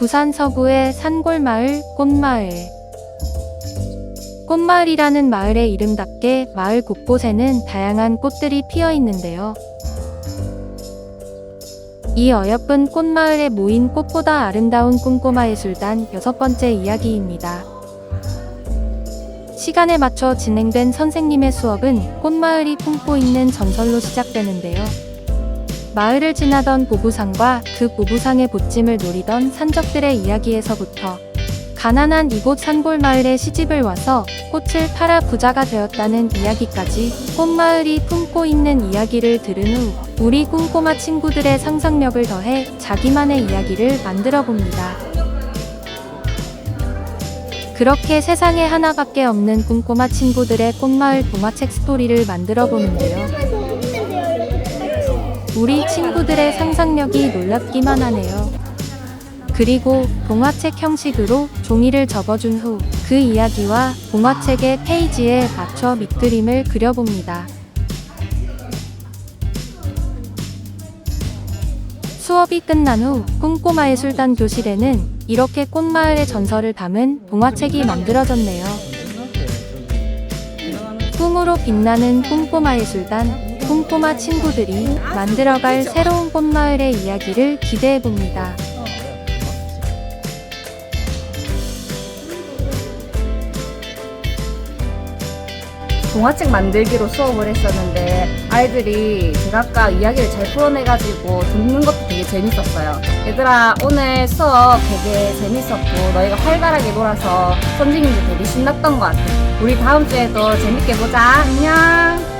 부산 서구의 산골마을 꽃마을. 꽃마을이라는 마을의 이름답게 마을 곳곳에는 다양한 꽃들이 피어 있는데요. 이 어여쁜 꽃마을에 모인 꽃보다 아름다운 꿈꼬마 예술단 여섯 번째 이야기입니다. 시간에 맞춰 진행된 선생님의 수업은 꽃마을이 품고 있는 전설로 시작되는데요. 마을을 지나던 보부상과 그 보부상의 보찜을 노리던 산적들의 이야기에서부터 가난한 이곳 산골 마을에 시집을 와서 꽃을 팔아 부자가 되었다는 이야기까지 꽃마을이 품고 있는 이야기를 들은 후 우리 꿈꼬마 친구들의 상상력을 더해 자기만의 이야기를 만들어 봅니다. 그렇게 세상에 하나밖에 없는 꿈꼬마 친구들의 꽃마을 동화책 스토리를 만들어 보는데요. 우리 친구들의 상상력이 놀랍기만 하네요. 그리고 동화책 형식으로 종이를 접어준 후 그 이야기와 동화책의 페이지에 맞춰 밑그림을 그려봅니다. 수업이 끝난 후 꿈꼬마 예술단 교실에는 이렇게 꽃마을의 전설을 담은 동화책이 만들어졌네요. 꿈으로 빛나는 꿈꼬마 예술단, 꿈꼬마 친구들이 만들어갈 새로운 꽃마을의 이야기를 기대해봅니다. 동화책 만들기로 수업을 했었는데 아이들이 제각각 이야기를 잘 풀어내가지고 듣는 것도 되게 재밌었어요. 얘들아 오늘 수업 되게 재밌었고 너희가 활발하게 놀아서 선생님도 되게 신났던 것 같아. 우리 다음 주에도 재밌게 보자. 안녕.